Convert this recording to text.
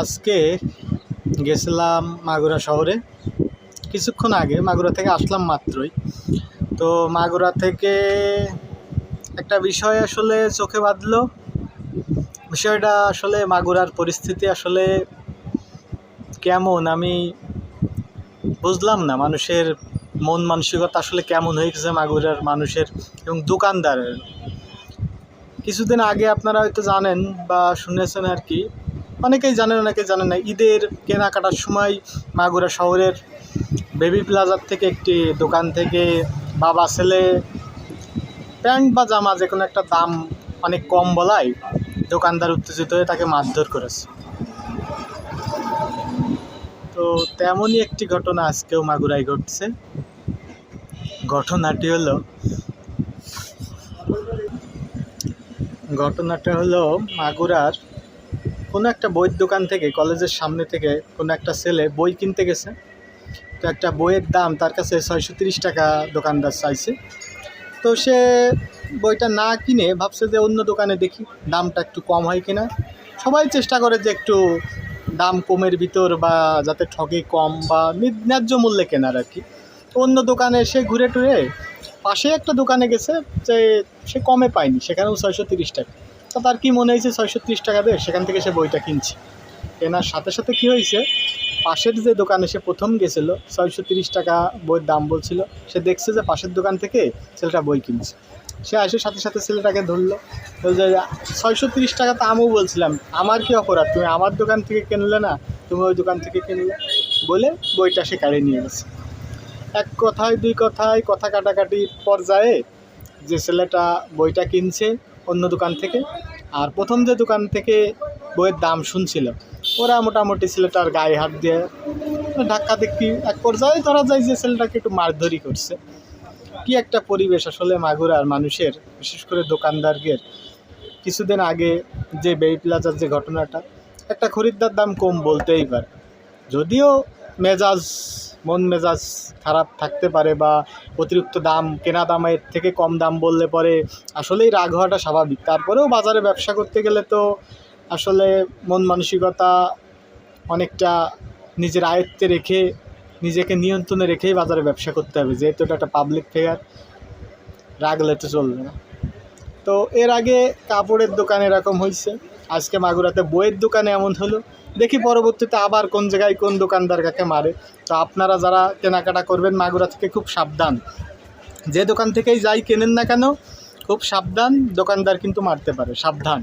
আজকে গেছিলাম মাগুরা শহরে। কিছুক্ষণ আগে, মাগুরা থেকে আসলাম মাত্রই। তো মাগুরা থেকে একটা বিষয় আসলে চোখে বাঁধলো। বিষয়টা আসলে মাগুরার পরিস্থিতি আসলে কেমন আমি বুঝলাম না। মানুষের মন মানসিকতা আসলে কেমন হয়ে গেছে মাগুরার মানুষের এবং দোকানদারের। কিছুদিন আগে আপনারা হয়তো জানেন বা শুনেছেন আর কি অনেকেই জানেন, অনেকে জানেন না। ঈদের কেনাকাটার সময় মাগুরা শহরের বেবি প্লাজার থেকে একটি দোকান থেকে বাবা, ছেলে প্যান্ট বা জামা যে কোনো একটা দাম অনেক কম বলায় দোকানদার উত্তেজিত হয়ে তাকে মারধর করেছে। তো তেমনই একটি ঘটনা আজকেও মাগুরায় ঘটছে। ঘটনাটি হলো, ঘটনাটা হলো মাগুরার কোনো একটা বইয়ের দোকান থেকে, কলেজের সামনে থেকে কোনো একটা ছেলে বই কিনতে গেছে। তো একটা বইয়ের দাম তার কাছে ছয়শো তিরিশ টাকা দোকানদার চাইছে। তো সে বইটা না কিনে ভাবছে যে অন্য দোকানে দেখি দামটা একটু কম হয় কিনা। সবাই চেষ্টা করে যে একটু দাম কমের ভিতর বা যাতে ঠকে কম বা ন্যায্য মূল্যে কেনার আর কি। অন্য দোকানে সে ঘুরে টুরে পাশে একটা দোকানে গেছে যে সে কমে পায়নি, সেখানেও ছয়শো তিরিশ টাকা। তো তার কি মনে হয়েছে? ছয়শো তিরিশ টাকা দিয়ে সেখান থেকে সে বইটা কিনছে। কেনার সাথে সাথে কি হয়েছে? পাশের যে দোকানে সে প্রথম গেছিল ছয়শো তিরিশ টাকা বইয়ের দাম বলছিল, সে দেখছে যে পাশের দোকান থেকে ছেলেটা বই কিনছে। সে আসে সাথে সাথে ছেলেটাকে ধরলো যে ছয়শো তিরিশ টাকা তো আমিও বলছিলাম, আমার কি অপরাধ? তুমি আমার দোকান থেকে কিনলে না, তুমি ওই দোকান থেকে কিনলে? বলে বইটা সে কাড়ে নিয়ে গেছে। এক কথায়, দুই কথায়, কথা কাটাকাটির পর্যায়ে যে ছেলেটা বইটা কিনছে অন্য দোকান থেকে। আর প্রথম যে দোকান থেকে বইয়ের দাম শুনছিল, ওরা মোটামুটি ছেলেটার গায়ে হাত দিয়ে ধাক্কা দেখি, এক পর্যায়ে ধরা যায় যে ছেলেটাকে একটু মারধরি করছে। কি একটা পরিবেশ আসলে মাগুরার মানুষের, বিশেষ করে দোকানদারদের। কিছুদিন আগে যে বেই প্লাজার যে ঘটনাটা, একটা খরিদ্দার দাম কম বলতেই পারে। যদিও মেজাজ মন মেজাজ খারাপ থাকতে পারে বা অতিরিক্ত দাম, কেনা দামের থেকে কম দাম বললে পরে আসলেই রাগ হওয়াটা স্বাভাবিক। তারপরেও বাজারে ব্যবসা করতে গেলে তো আসলে মন মানসিকতা অনেকটা নিজের আয়ত্তে রেখে, নিজেকে নিয়ন্ত্রণে রেখেই বাজারে ব্যবসা করতে হবে, যেহেতু এটা একটা পাবলিক ফেয়ার রাগলে তো চলবে না। তো এর আগে কাপড়ের দোকান এরকম হয়েছে আজকে মাগুরাতে বইয়ের দোকানে এমন হলো। দেখি পরবর্তীতে আবার কোন জায়গায় কোন দোকানদার কাকে মারে। তো আপনারা যারা কেনাকাটা করবেন মাগুরা থেকে খুব সাবধান। যে দোকান থেকেই যাই কেনেন না কেন, খুব সাবধান দোকানদার কিন্তু মারতে পারে, সাবধান।